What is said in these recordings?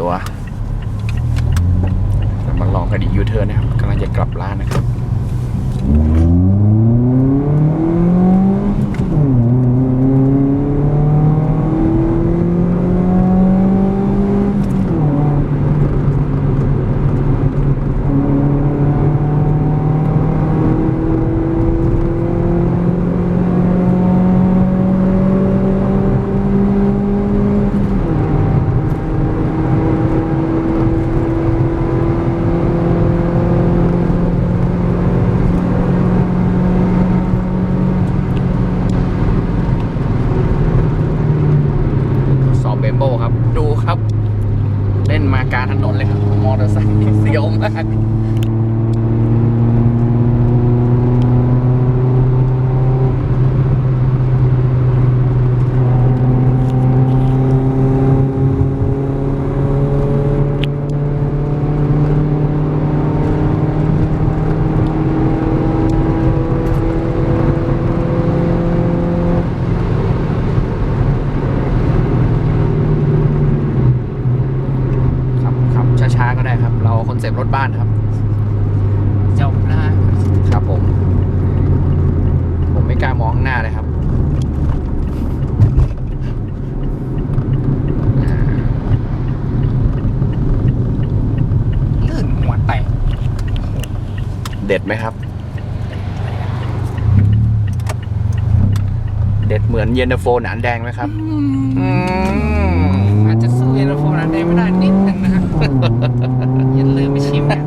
ตัวมาลองกันอีกยูเทิร์นนะครับกำลังจะกลับร้านนะครับ โบครับ ดูครับ เล่นมากลารถนนเลยครับ มอเตอร์ไซค์เสียวมาก ครับครับช้าๆก็ได้ ครับเราคนเสพรถบ้านครับ จบแล้วฮะครับผม ผมไม่กล้ามองข้างหน้าเลยครับอ่าลื่นหัวแตกเด็ดไหมครับ เด็ดเหมือนเย็นตาโฟหนานแดงไหมครับ อืมอาจจะสู้เย็นตาโฟนั้นได้ไม่ได้นิดนึงนะฮะอย่าลืม ไปชิมนะ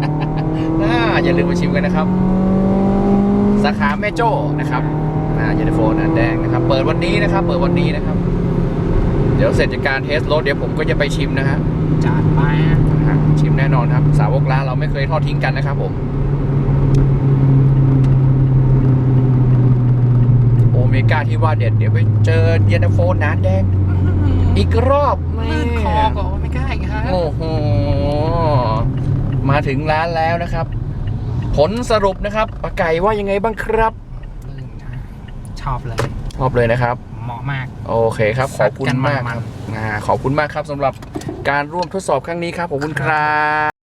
อ่าอย่าลืมมาชิมกันนะครับ สาขาแม่โจ้นะครับอ่าเย็นตาโฟหนานแดงนะครับ เปิดวันนี้นะครับ เปิดวันนี้นะครับ เดี๋ยวเสร็จจากการเทสรถเดี๋ยวผมก็จะไปชิมนะฮะจัดไปฮะอะชิมแน่นอนครับ สาวกร้านเราไม่เคยทอดทิ้งกันนะครับผม โอเมก้าที่ว่าเด็ด เดี๋ยวไปเจอเย็นตาโฟหนานแดง อีกรอบลื่นคอก็ไม่กล้าอีกฮะโอ้โห มาถึงร้านแล้วนะครับ ผลสรุปนะครับปาไก่ว่ายังไงบ้างครับลื่นนะชอบเลย ชอบเลยนะครับ เหมาะมาก โอเคครับ ขอบคุณมากซัดกันคมันๆรับอ่าขอบคุณมากครับสำหรับการร่วมทดสอบครั้งนี้ครับขอบคุณครับ